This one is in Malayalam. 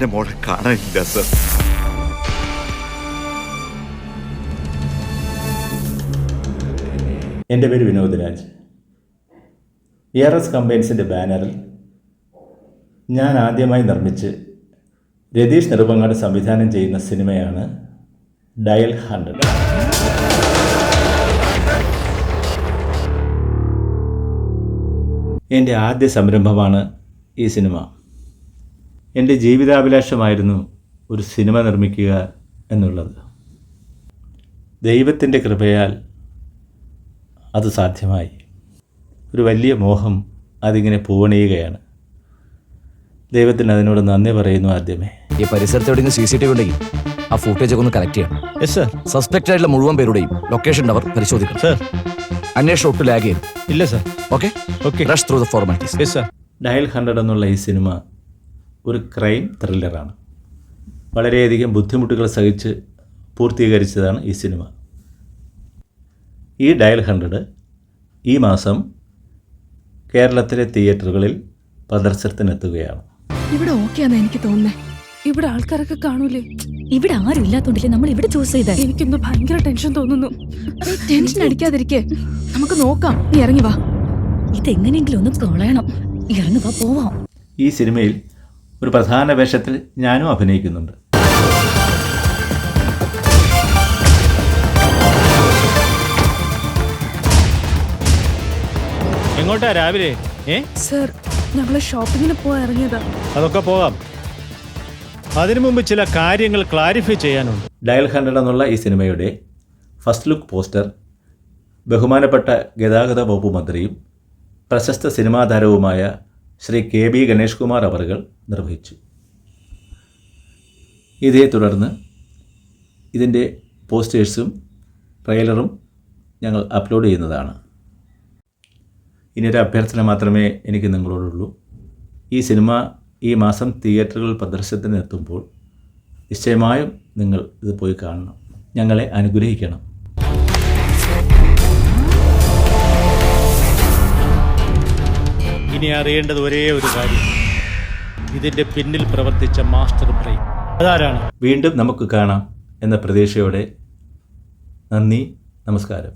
എന്റെ മോളെ കാണാനില്ല സർ. എന്റെ പേര് Vinod Raj A R S കമ്പൈൻസിന്റെ ബാനറിൽ ഞാൻ ആദ്യമായി നിർമ്മിച്ച് രതീഷ് നിർഭങ്ങാട് സംവിധാനം ചെയ്യുന്ന സിനിമയാണ് ഡയൽ ഹൺഡ്രഡ്. എന്റെ ആദ്യ സംരംഭമാണ് ഈ സിനിമ. എന്റെ ജീവിതാഭിലാഷമായിരുന്നു ഒരു സിനിമ നിർമ്മിക്കുക എന്നുള്ളത്. ദൈവത്തിന്റെ കൃപയാൽ അത് സാധ്യമായി. ഒരു വലിയ മോഹം അതിങ്ങനെ പൂവണിയുകയാണ്. ദൈവത്തിന് അതിനോട് നന്ദി പറയുന്നു ആദ്യമേ. ഈ പരിസരത്ത് എവിടെയെങ്കിലും സി സി ടി വി ഉണ്ടെങ്കിൽ ആ ഫുട്ടേജ് ഒക്കെ ഒന്ന് കളക്ട് ചെയ്യണം. യെസ് സാർ സസ്പെക്റ്റ് ആയിട്ടുള്ള മുഴുവൻ പേരുടെയും ലൊക്കേഷൻ അവർ പരിശോധിക്കണം. സാർ അന്വേഷണം ഒട്ടും ലാഗ് ചെയ്യും ഇല്ല sir okay okay rush through the formalities yes sir dial hundred എന്നുള്ള ഈ സിനിമ ഒരു ക്രൈം ത്രില്ലറാണ്. വളരെയധികം ബുദ്ധിമുട്ടുകൾ സഹിച്ച് പൂർത്തീകരിച്ചതാണ് ഈ സിനിമ. ഈ ഡയൽ ഹൺഡ്രഡ് ഈ മാസം കേരളത്തിലെ തിയേറ്ററുകളിൽ പ്രദർശനത്തിനെത്തുകയാണ്. ഇവിടെ ഓക്കെയാന്ന് എനിക്ക് തോന്നുന്നത് ഇവിടെ ആൾക്കാരൊക്കെ കാണൂലേ. ഇവിടെ ആരും ഇല്ലാത്തോണ്ടല്ലേ നമ്മൾ ഇവിടെ ചൂസ് ചെയ്ത? എനിക്കൊന്ന് ഭയങ്കര ടെൻഷൻ തോന്നുന്നു. ടെൻഷൻ അടിക്കാതിരിക്കേ. നമുക്ക് നോക്കാം. നീ ഇറങ്ങി വാ. ഇതെങ്ങനെയെങ്കിലും ഒന്ന് കളയണം ഇറങ്ങി വാ പോവാം. ഈ സിനിമയിൽ ഒരു പ്രധാന വേഷത്തിൽ ഞാനും അഭിനയിക്കുന്നുണ്ട്. എങ്ങോട്ടാ രാവിലെ? ഏ? സർ ഷോപ്പിങ്ങിന് ഇറങ്ങിയതാ. അതൊക്കെ പോകാം അതിനു മുമ്പ് ചില കാര്യങ്ങൾ ക്ലാരിഫൈ ചെയ്യാനുണ്ട്. ഡയൽ ഹൺഡ്രഡ് എന്നുള്ള ഈ സിനിമയുടെ ഫസ്റ്റ് ലുക്ക് പോസ്റ്റർ ബഹുമാനപ്പെട്ട ഗതാഗത വകുപ്പ് മന്ത്രിയും പ്രശസ്ത സിനിമാ താരവുമായ ശ്രീ കെ ബി ഗണേഷ് കുമാർ അവറുകൾ നിർവഹിച്ചു. ഇതേ തുടർന്ന് ഇതിന്റെ പോസ്റ്റേഴ്സും ട്രെയിലറും ഞങ്ങൾ അപ്ലോഡ് ചെയ്യുന്നതാണ്. ഇനിയൊരു അഭ്യർത്ഥന മാത്രമേ എനിക്ക് നിങ്ങളോടുള്ളൂ. ഈ സിനിമ ഈ മാസം തിയേറ്ററുകൾ പ്രദർശനത്തിന് എത്തുമ്പോൾ നിശ്ചയമായും നിങ്ങൾ ഇത് പോയി കാണണം. ഞങ്ങളെ അനുഗ്രഹിക്കണം. ഇനി അറിയേണ്ടത് ഒരേ ഒരു കാര്യം. ഇതിന്റെ പിന്നിൽ പ്രവർത്തിച്ച മാസ്റ്റർ ബ്രെയിൻ. അതാരാണ്? വീണ്ടും നമുക്ക് കാണാം എന്ന പ്രതീക്ഷയോടെ നന്ദി നമസ്കാരം.